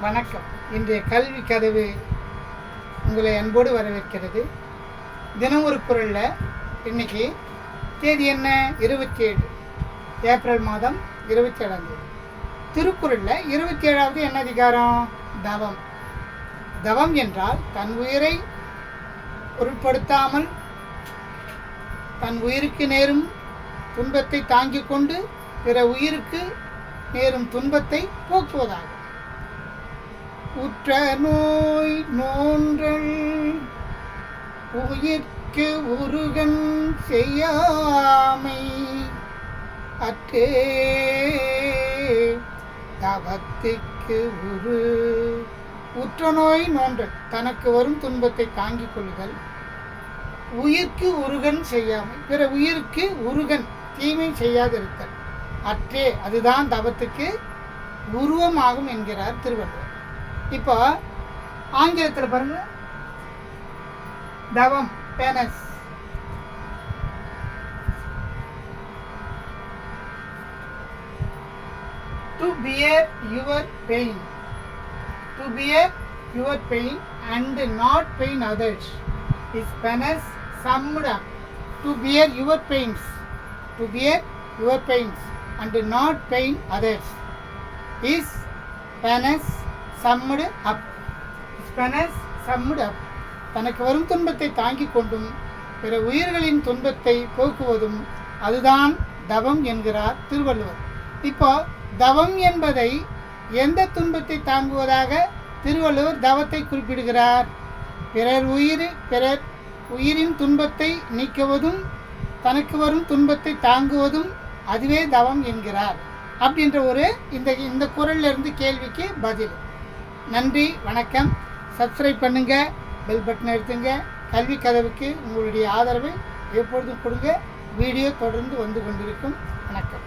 வணக்கம். இன்றைய கல்வி கதவு உங்களை அன்போடு வரவேற்கிறது. தினம் ஒரு குரலில் இன்னைக்கு தேதி என்ன? இருபத்தி ஏழு ஏப்ரல் மாதம் இருபத்தி ஏழாம் தேதி. திருக்குறளில் இருபத்தி ஏழாவது என்ன அதிகாரம்? தவம். தவம் என்றால் தன் உயிரை பொருட்படுத்தாமல் தன் உயிருக்கு நேரும் துன்பத்தை தாங்கிக் கொண்டு பிற உயிருக்கு நேரும் துன்பத்தை போக்குவதாகும். உற்ற நோய் நோன்றல் உயிர்க்கு உருகன் செய்யாமை. அற்றே தவத்திற்கு உரு. உற்ற நோய் நோன்றல் தனக்கு வரும் துன்பத்தை தாங்கிக் கொள்ளுதல். உயிர்க்கு உருகன் செய்யாமை பிற உயிருக்கு உருகன் தீமை செய்யாதிருத்தல். அற்றே அதுதான் தவத்துக்கு உருவமாகும் என்கிறார் திருவள்ளுவர். இப்போ ஆங்கிலத்தில் பாருங்க தவம் penance to bear your pain to bear your pain and not pain others is penance summed up to bear your pains to bear your pains and not pain others is penance summed up. Is penance summed up. தனக்கு வரும் துன்பத்தை தாங்கிக் கொண்டும் பிற உயிர்களின் துன்பத்தை போக்குவதும் அதுதான் தவம் என்கிறார் திருவள்ளுவர். இப்போ தவம் என்பதை எந்த துன்பத்தை தாங்குவதாக திருவள்ளுவர் தவத்தை குறிப்பிடுகிறார்? பிறர் உயிர் பிறர் உயிரின் துன்பத்தை நீக்குவதும் தனக்கு வரும் துன்பத்தை தாங்குவதும் அதுவே தவம் என்கிறார். அப்படின்ற ஒரு இந்த இந்த குரல்லிருந்து கேள்விக்கு பதில். நன்றி வணக்கம். சப்ஸ்கிரைப் பண்ணுங்க பெல் பட்டன் எடுத்துங்க கல்வி கதவுக்கு உங்களுடைய ஆதரவை எப்பொழுதும் கொடுங்க. வீடியோ தொடர்ந்து வந்து கொண்டிருக்கும். வணக்கம்.